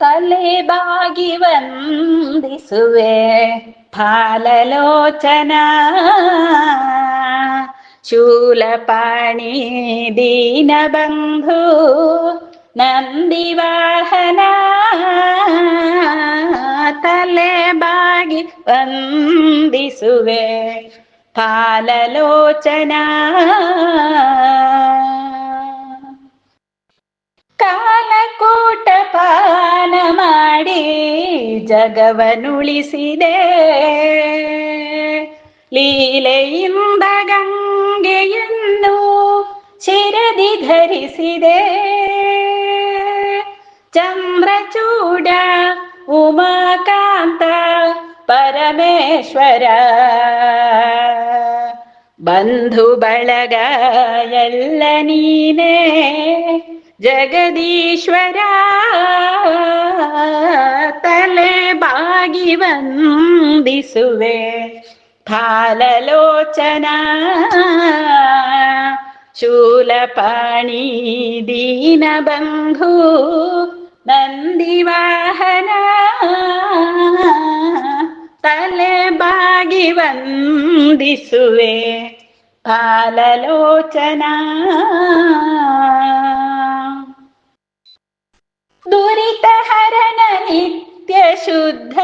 ತಲೆ ಬಾಗಿ ವಂದಿಸುವೆ ಫಾಲಲೋಚನ ಶೂಲಪಾಣಿ ದೀನಬಂಧು ನಂದಿವಾಹನ. ತಲೆ ಬಾಗಿ ವಂದಿಸುವೆ ಫಾಲಲೋಚನ ಮಾಡಿ ಜಗವನುಳಿಸಿದೆ. ಲೀಲೆಯಿಂದ ಗಂಗೆಯನ್ನು ಶಿರದಿ ಧರಿಸಿದೆ. ಚಂದ್ರಚೂಡ ಉಮಾಕಾಂತ ಪರಮೇಶ್ವರ ಬಂಧು ಬಳಗ ಎಲ್ಲ ನೀನೇ. ಜಗದೀಶ್ವರ ಬಾಗಿ ವಂದಿಸುವೆ. ಫಾಲಲೋಚನ ಶೂಲಪಾಣಿ ದೀನಬಂಧು ನಂದಿವಾಹನ ತಲೆ ಬಾಗಿ ವಂದಿಸುವೆ. ಫಾಲಲೋಚನ शुद्ध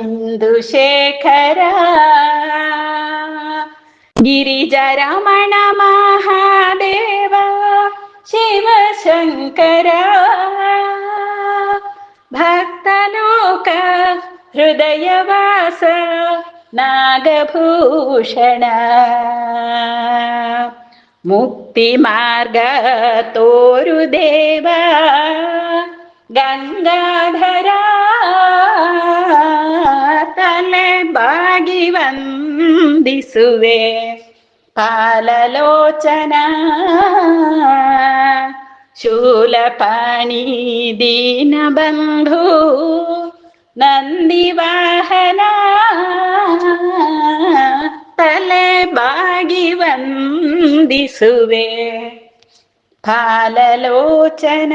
इन्दुशेखरा गिरिजरमण महादेवा शिवशङ्करा भक्तलोक हृदयवास नागभूषण मुक्तिमार्ग तोरुदेवा ಗಂಗಾಧರ ತಲೆ ಬಾಗಿ ವಂದಿಸುವೆ. ಪಾಲಲೋಚನ ಶೂಲಪಾಣಿ ದೀನಬಂಧು ನಂದಿವಾಹನ ತಲೆ ಬಾಗಿ ವಂದಿಸುವೆ. ಫಾಲಲೋಚನ